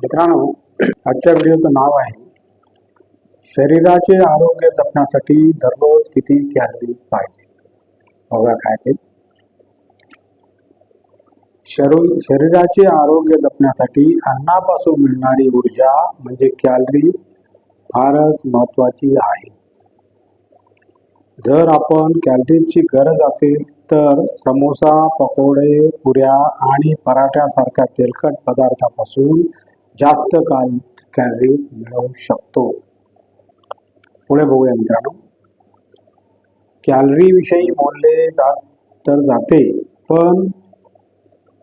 मित्रांनो आजच्या व्हिडिओचं नाव आहे. शरीराचे आरोग्य जपण्यासाठी दररोज किती कॅलरी पाहिजे? बघा काय ते. शरीर शरीराचे आरोग्य जपण्यासाठी अन्नापासून मिळणारी ऊर्जा म्हणजे कॅलरी फारच महत्वाची आहे. जर आपण कॅलरीजची गरज असेल तर समोसा पकोडे पुऱ्या आणि पराठ्यासारख्या तेलकट पदार्थापासून जास्त काल कॅलरी मिळवू शकतो. पुढे बघूया मित्रांनो. कॅलरी विषयी बोलले जात तर जाते. पण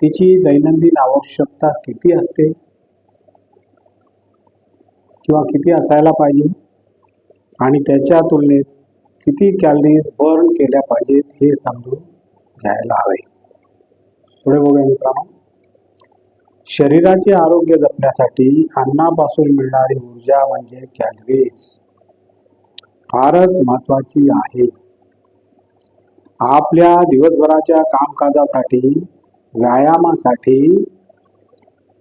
तिची दैनंदिन आवश्यकता किती असते? किंवा किती असायला पाहिजे? आणि त्याच्या तुलनेत किती कॅलरीज बर्न केल्या पाहिजेत हे समजून घ्यायला हवे. पुढे बघूया मित्रांनो. शरीराचे आरोग्य जपण्यासाठी अन्नापासून मिळणारी ऊर्जा म्हणजे कॅलरीज फारच महत्वाची आहे. आपल्या दिवसभराच्या कामकाजासाठी व्यायामासाठी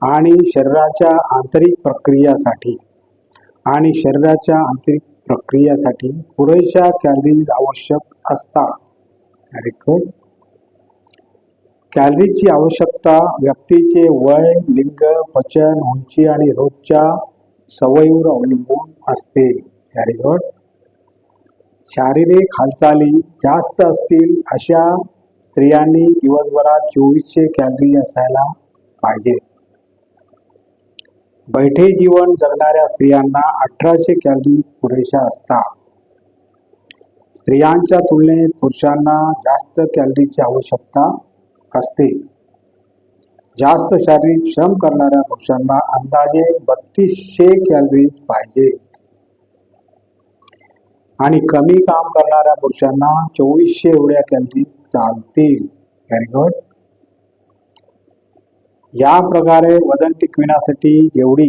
आणि शरीराच्या आंतरिक प्रक्रियासाठी आणि शरीराच्या आंतरिक प्रक्रियासाठी पुरेशा कॅलरीज आवश्यक असतात. कॅलरीची कॅलरीजची आवश्यकता व्यक्तीचे वय लिंग पचन उंची आणि रोजच्या सवयीवर अवलंबून असते. व्हेरी गुड शारीरिक हालचाली जास्त असतील अशा स्त्रियांनी दिवसभरात चोवीसशे कॅलरी असायला पाहिजे. बैठे जीवन जगणाऱ्या स्त्रियांना अठराशे कॅलरी पुरेशा असतात. स्त्रियांच्या तुलनेत पुरुषांना जास्त कॅलरीची आवश्यकता असते. जास्त शारीरिक श्रम करणाऱ्या पुरुषांना अंदाजे बत्तीसशे कॅलरीज पाहिजे. आणि कमी काम करणाऱ्या पुरुषांना चोवीसशे एवढ्या कॅलरी चालतील. व्हेरी गुड या प्रकारे वजन टिकविण्यासाठी जेवढी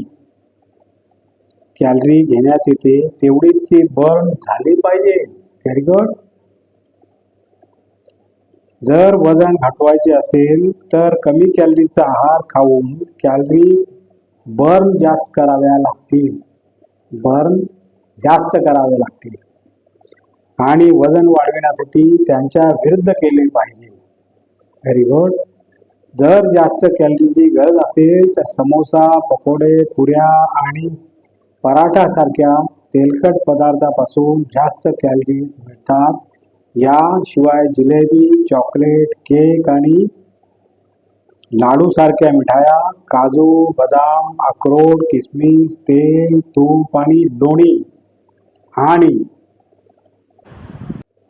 कॅलरी घेण्यात येते तेवढी ती बर्न झाली पाहिजे. व्हेरी गुड जर वजन घटवायचे असेल तर कमी कॅलरीचा आहार खाऊन कॅलरी बर्न जास्त कराव्या लागतील. बर्न जास्त करावे लागतील. आणि वजन वाढविण्यासाठी त्यांच्या विरुद्ध केले पाहिजे. व्हेरी गुड जर जास्त कॅलरीची गरज असेल तर समोसा पकोडे पुऱ्या आणि पराठासारख्या तेलकट पदार्थापासून जास्त कॅलरी मिळतात. याशिवाय जिलेबी चॉकलेट केक आणि लाडूसारख्या मिठाया काजू बदाम अक्रोड किसमिस तेल तूप आणि लोणी आणि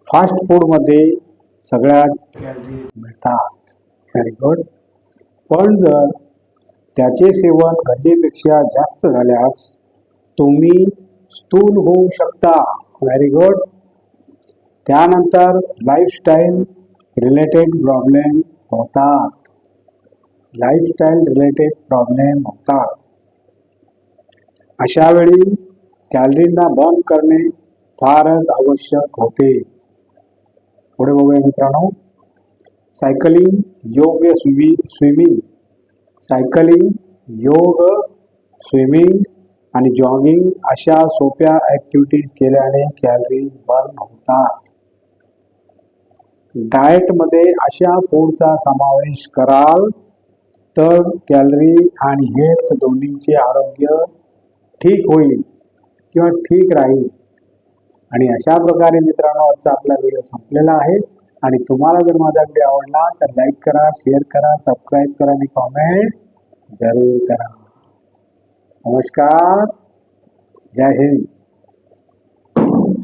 फास्ट फूडमध्ये सगळ्यात कॅलरी मिळतात. व्हेरी गुड पण जर त्याचे सेवन गरजेपेक्षा जास्त झाल्यास तुम्ही स्थूल होऊ शकता. व्हेरी गुड त्यानंतर लाईफस्टाईल रिलेटेड प्रॉब्लेम होतात लाईफस्टाईल रिलेटेड प्रॉब्लेम होतात अशा वेळी कॅलरींना बर्न करणे फारच आवश्यक होते. पुढे बघूया मित्रांनो. सायकलिंग योग्य स्विमिंग स्विमिंग सायकलिंग योग स्विमिंग आणि जॉगिंग अशा सोप्या ॲक्टिव्हिटीज केल्याने कॅलरी बर्न होतात. डाएटमध्ये अशा फूडचा समावेश कराल तर कॅलरी आणि हेल्थ दोन्हीचे आरोग्य ठीक होईल किंवा ठीक राहील. आणि अशा प्रकारे मित्रांनो आजचा आपला व्हिडिओ संपलेला आहे. आणि तुम्हाला जर माझा व्हिडिओ आवडला तर लाईक करा शेअर करा सबस्क्राईब करा आणि कॉमेंट जरूर करा. नमस्कार. जय हिंद.